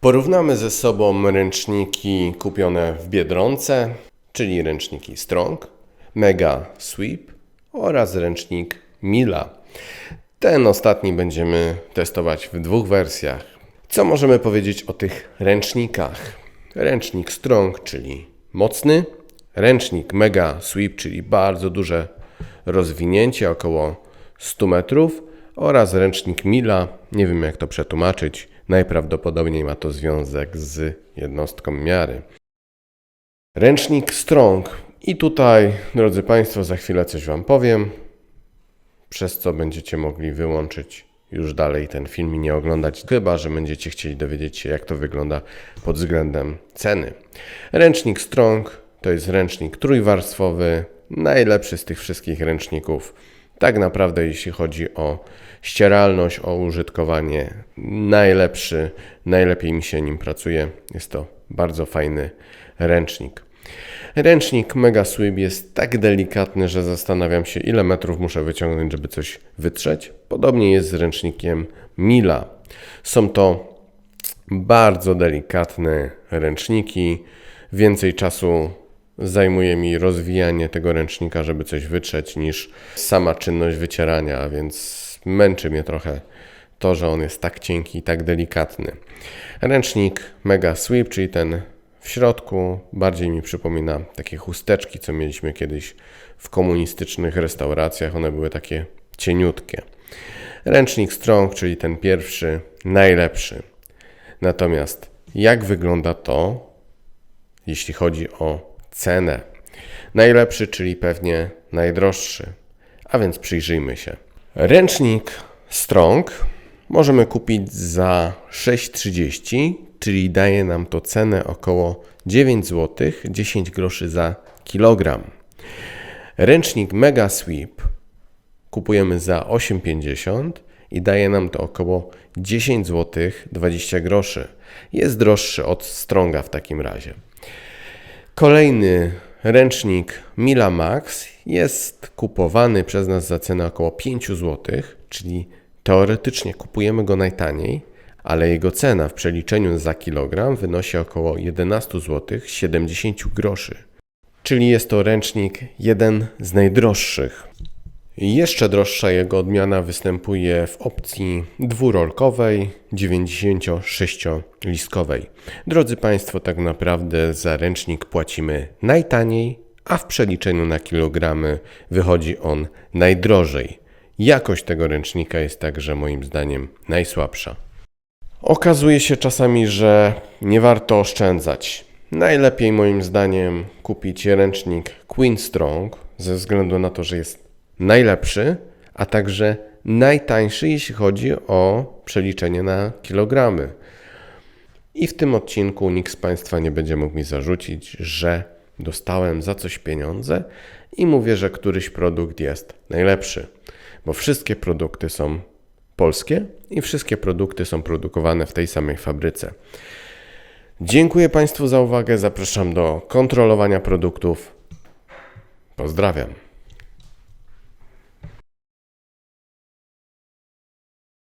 Porównamy ze sobą ręczniki kupione w Biedronce, czyli ręczniki Strong, Mega Sweep oraz ręcznik Mila. Ten ostatni będziemy testować w dwóch wersjach. Co możemy powiedzieć o tych ręcznikach? Ręcznik Strong, czyli mocny, ręcznik Mega Sweep, czyli bardzo duże rozwinięcie, około 100 metrów oraz ręcznik Mila, nie wiem jak to przetłumaczyć, najprawdopodobniej ma to związek z jednostką miary. Ręcznik Strong i tutaj, drodzy Państwo, za chwilę coś Wam powiem, przez co będziecie mogli wyłączyć już dalej ten film i nie oglądać, chyba że będziecie chcieli dowiedzieć się, jak to wygląda pod względem ceny. Ręcznik Strong to jest ręcznik trójwarstwowy, najlepszy z tych wszystkich ręczników. Tak naprawdę, jeśli chodzi o ścieralność, o użytkowanie, najlepszy, najlepiej mi się nim pracuje. Jest to bardzo fajny ręcznik. Ręcznik Mega Sweep jest tak delikatny, że zastanawiam się, ile metrów muszę wyciągnąć, żeby coś wytrzeć. Podobnie jest z ręcznikiem Mila. Są to bardzo delikatne ręczniki. Więcej czasu zajmuje mi rozwijanie tego ręcznika, żeby coś wytrzeć, niż sama czynność wycierania, a więc męczy mnie trochę to, że on jest tak cienki i tak delikatny. Ręcznik Mega Sweep, czyli ten w środku, bardziej mi przypomina takie chusteczki, co mieliśmy kiedyś w komunistycznych restauracjach. One były takie cieniutkie. Ręcznik Strong, czyli ten pierwszy, najlepszy. Natomiast jak wygląda to, jeśli chodzi o cenę? Najlepszy, czyli pewnie najdroższy. A więc przyjrzyjmy się. Ręcznik Strong możemy kupić za 6,30, czyli daje nam to cenę około 9 zł, 10 groszy za kilogram. Ręcznik Mega Sweep kupujemy za 8,50 i daje nam to około 10 zł 20 groszy. Jest droższy od Stronga w takim razie. Kolejny ręcznik Mila Max jest kupowany przez nas za cenę około 5 zł, czyli teoretycznie kupujemy go najtaniej, ale jego cena w przeliczeniu za kilogram wynosi około 11 zł 70 groszy. Czyli jest to ręcznik jeden z najdroższych. Jeszcze droższa jego odmiana występuje w opcji dwurolkowej 96-listkowej. Drodzy Państwo, tak naprawdę za ręcznik płacimy najtaniej, a w przeliczeniu na kilogramy wychodzi on najdrożej. Jakość tego ręcznika jest także moim zdaniem najsłabsza. Okazuje się czasami, że nie warto oszczędzać. Najlepiej moim zdaniem kupić ręcznik Queen Strong ze względu na to, że jest najlepszy, a także najtańszy, jeśli chodzi o przeliczenie na kilogramy. I w tym odcinku nikt z Państwa nie będzie mógł mi zarzucić, że dostałem za coś pieniądze i mówię, że któryś produkt jest najlepszy, bo wszystkie produkty są polskie i wszystkie produkty są produkowane w tej samej fabryce. Dziękuję Państwu za uwagę. Zapraszam do kontrolowania produktów. Pozdrawiam.